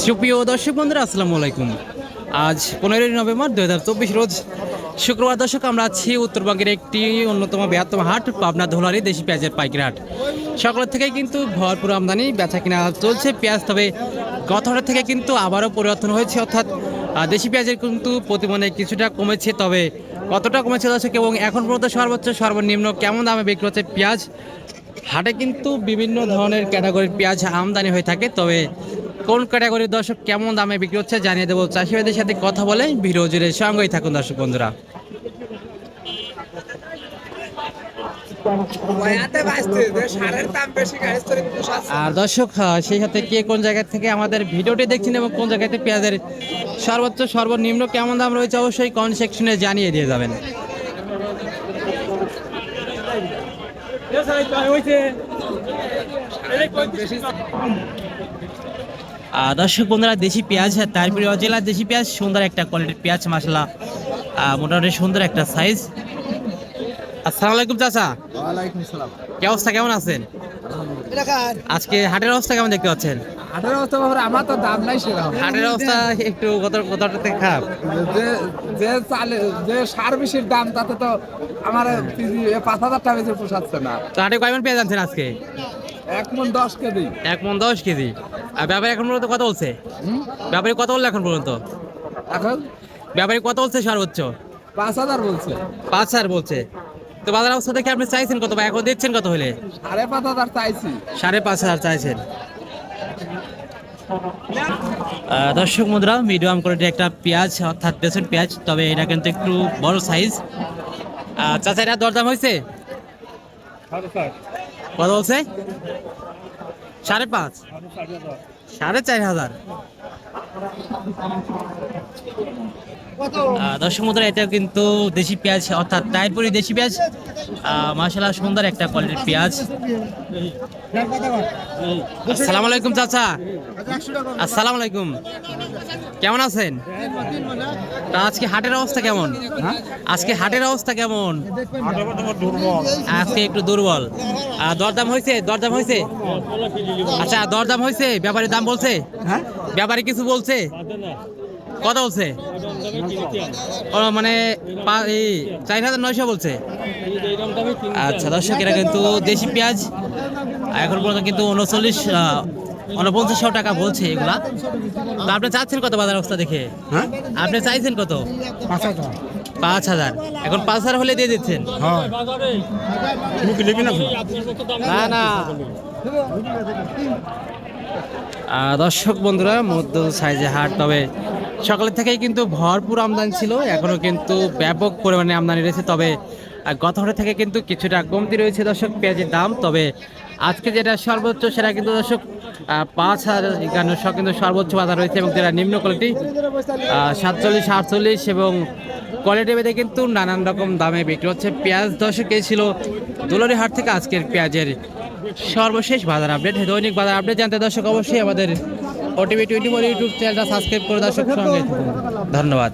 সুপ্রিয় দর্শক বন্ধুরা, আসসালামু আলাইকুম। আজ পনেরোই নভেম্বর দু হাজার চব্বিশ রোজ শুক্রবার। দর্শক, আমরা আছি উত্তরবঙ্গের একটি অন্যতম বৃহত্তম হাট, পাবনা ধোলারি দেশি পেঁয়াজের পাইকারি হাট। সকালের থেকে কিন্তু ভরপুর আমদানি বেচা কিনা চলছে পেঁয়াজ, তবে গত হাটের থেকে কিন্তু আবারও পরিবর্তন হয়েছে। অর্থাৎ দেশি পেঁয়াজের কিন্তু প্রতিমনে কিছুটা কমেছে, তবে কতটা কমেছে দর্শক, এবং এখন পর্যন্ত সর্বোচ্চ, সর্বনিম্ন কেমন দামে বিক্রি হচ্ছে পেঁয়াজ? হাটে কিন্তু বিভিন্ন ধরনের ক্যাটাগরির পেঁয়াজ আমদানি হয়ে থাকে, তবে কোন ক্যাটাগরির দর্শক কেমন দামে বিক্রি হচ্ছে জানিয়ে দেবো চাষিবাদের সাথে কথা বলে ভিডিও জুড়ে সঙ্গেই থাকুন দর্শক বন্ধুরা। আর দর্শক সেই সাথে কে কোন জায়গা থেকে আমাদের ভিডিওটি দেখছেন এবং কোন জায়গাতে পেঁয়াজের সর্বোচ্চ সর্বনিম্ন কেমন দাম রয়েছে অবশ্যই কমেন্ট সেকশনে জানিয়ে দিয়ে যাবেন আহ, দর্শক বন্ধুরা দেশি পেঁয়াজ তার প্রিয় জেলার দেশি পেঁয়াজ সুন্দর একটা কোয়ালিটির পেঁয়াজ মশলা মোটামুটি সুন্দর একটা সাইজ আসসালামু আলাইকুম চাচা। কি অবস্থা কেমন আছেন? আজকে হাটের অবস্থা কেমন দেখতে পাচ্ছেন? বছর বাবার আমার তো দাম নাই সেরকম। হাটের অবস্থা একটু কত কতটা থেকে খারাপ? যে যে চালে যে সার বেশির দাম তাতে তো আমার পাঁচ হাজার টাকা বেশি পোষাচ্ছে না। তো হাটে কয়মন পেঁয়াজ আনছেন আজকে? এক মন দশ কেজি। এক মন দশ কেজি। আর ব্যাপারী এখন পর্যন্ত কত বলছে? ব্যাপারী কত বলল এখন পর্যন্ত? এখন? ব্যাপারী কত বলছে সর্বোচ্চ? পাঁচ হাজার বলছে। পাঁচ হাজার বলছে। তো বাজার অবস্থা দেখে আপনি চাইছেন কত বা এখন দিচ্ছেন কত হলে? সাড়ে পাঁচ হাজার চাইছি। সাড়ে পাঁচ হাজার চাইছেন। দর্শক মুদ্রা মিডিয়াম কোয়ালিটির একটা পেঁয়াজ অর্থাৎ বেসন পেঁয়াজ তবে এটা কিন্তু একটু বড় সাইজ চাচা এটা দরদাম হয়েছে? কত বলছে? সাড়ে পাঁচ? সাড়ে চার হাজার। দর্শক মুদ্রা এটা কিন্তু দেশি পেঁয়াজ, অর্থাৎ টাইরপুরি দেশি পেঁয়াজ মাসালা সুন্দর একটা কোয়ালিটির পেঁয়াজ। আসসালামু আলাইকুম চাচা। আসসালামু আলাইকুম। কেমন আছেন? তা আজকে হাটের অবস্থা কেমন? আজকে হাটের অবস্থা কেমন? আজকে একটু দুর্বল। দরদাম হয়েছে? দরদাম হয়েছে? আচ্ছা দরদাম হয়েছে? ব্যাপারী দাম বলছে? ব্যাপারী কিছু বলছে? কত বলছে? মানে চার হাজার নয়শো বলছে। আচ্ছা দর্শক এটা কিন্তু দেশি পেঁয়াজ এখন পর্যন্ত কিন্তু উনচল্লিশ উনপঞ্চাশশো টাকা বলছে এগুলা। তো আপনি চাচ্ছেন কত বাজার অবস্থা দেখে? হ্যাঁ? আপনি চাইছেন কত? পাঁচ হাজার। এখন পাঁচ হাজার হলে দিয়ে দিচ্ছেন? হ্যাঁ। না না। দর্শক বন্ধুরা, মধ্য সাইজে হাট, তবে সকালের থেকেই কিন্তু ভরপুর আমদানি ছিল এখনও কিন্তু ব্যাপক পরিমাণে আমদানি রয়েছে, তবে গত হাটের থেকে কিন্তু কিছুটা কমতি রয়েছে দর্শক পেঁয়াজের দাম, তবে আজকে যেটা সর্বোচ্চ সেটা কিন্তু দর্শক পাঁচ হাজার একান্ন কিন্তু সর্বোচ্চ বাজার রয়েছে এবং যেটা নিম্ন কোয়ালিটি সাতচল্লিশ, আটচল্লিশ এবং কোয়ালিটি ভেদে কিন্তু নানান রকম দামে বিক্রি হচ্ছে। পেঁয়াজ দর্শক, এই ছিল দুলারি হাট থেকে আজকের পেঁয়াজের সর্বশেষ বাজার আপডেট দৈনিক বাজার আপডেট জানতে দর্শক অবশ্যই আমাদের ওটিভি টোয়েন্টি ইউটিউব চ্যানেলটা সাবস্ক্রাইব করে দর্শক সঙ্গে ধন্যবাদ।